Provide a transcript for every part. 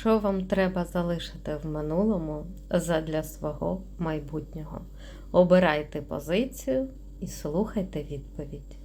Що вам треба залишити в минулому задля свого майбутнього? Обирайте позицію і слухайте відповідь.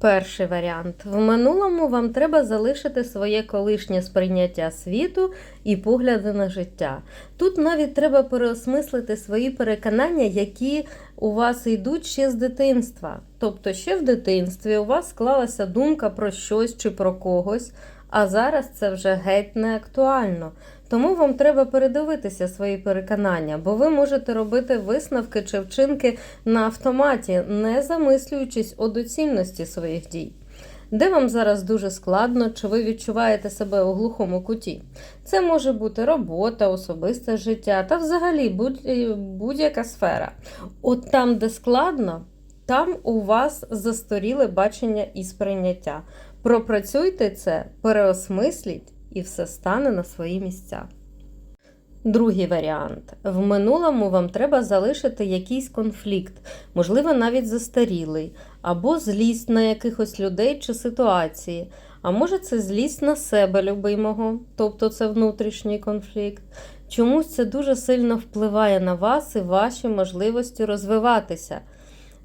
Перший варіант. В минулому вам треба залишити своє колишнє сприйняття світу і погляди на життя. Тут навіть треба переосмислити свої переконання, які у вас йдуть ще з дитинства. Тобто, ще в дитинстві у вас склалася думка про щось чи про когось, а зараз це вже геть не актуально. Тому вам треба передивитися свої переконання, бо ви можете робити висновки чи вчинки на автоматі, не замислюючись у доцільності своїх дій. Де вам зараз дуже складно, чи ви відчуваєте себе у глухому куті? Це може бути робота, особисте життя та взагалі будь- будь-яка сфера. От там, де складно, там у вас застаріле бачення і сприйняття. Пропрацюйте це, переосмисліть, і все стане на свої місця. Другий варіант. В минулому вам треба залишити якийсь конфлікт, можливо, навіть застарілий, або злість на якихось людей чи ситуації. А може, це злість на себе любимого, тобто це внутрішній конфлікт. Чомусь це дуже сильно впливає на вас і ваші можливості розвиватися.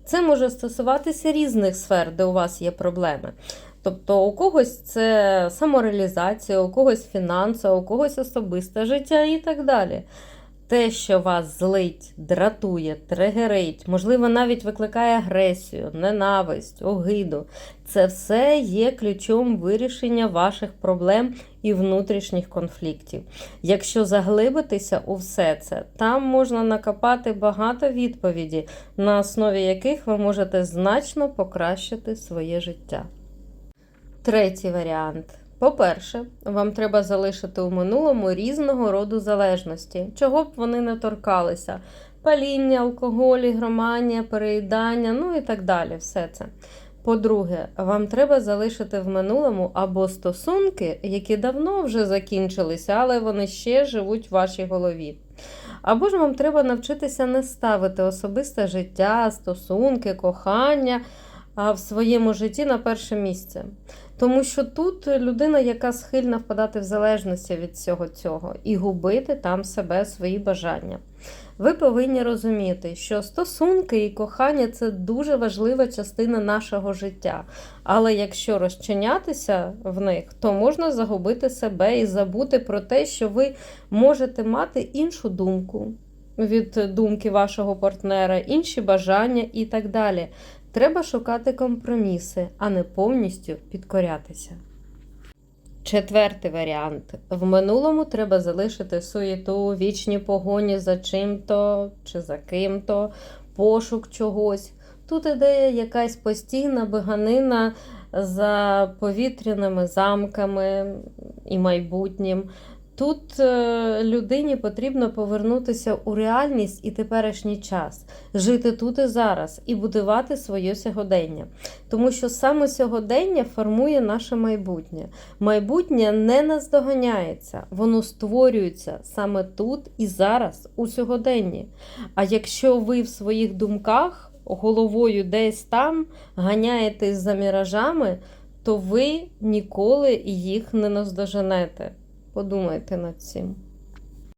Це може стосуватися різних сфер, де у вас є проблеми. Тобто у когось це самореалізація, у когось фінанси, у когось особисте життя і так далі. Те, що вас злить, дратує, тригерить, можливо, навіть викликає агресію, ненависть, огиду, це все є ключом вирішення ваших проблем і внутрішніх конфліктів. Якщо заглибитися у все це, там можна накопати багато відповідей, на основі яких ви можете значно покращити своє життя. Третій варіант. По-перше, вам треба залишити у минулому різного роду залежності, чого б вони не торкалися: паління, алкоголь, ігроманія, переїдання, ну і так далі. Все це. По-друге, вам треба залишити в минулому або стосунки, які давно вже закінчилися, але вони ще живуть в вашій голові. Або ж вам треба навчитися не ставити особисте життя, стосунки, кохання в своєму житті на перше місце. Тому що тут людина, яка схильна впадати в залежності від всього цього і губити там себе, свої бажання. Ви повинні розуміти, що стосунки і кохання це дуже важлива частина нашого життя. Але якщо розчинятися в них, то можна загубити себе і забути про те, що ви можете мати іншу думку від думки вашого партнера, інші бажання і так далі. Треба шукати компроміси, а не повністю підкорятися. Четвертий варіант. В минулому треба залишити суєту, вічні погоні за чим-то чи за ким-то, пошук чогось. Тут іде якась постійна биганина за повітряними замками і майбутнім. Тут е, людині потрібно повернутися у реальність і теперішній час, жити тут і зараз і будувати своє сьогодення. Тому що саме сьогодення формує наше майбутнє. Майбутнє не наздоганяється, воно створюється саме тут і зараз, у сьогоденні. А якщо ви в своїх думках головою десь там ганяєтесь за міражами, то ви ніколи їх не наздоженете. Подумайте над цим.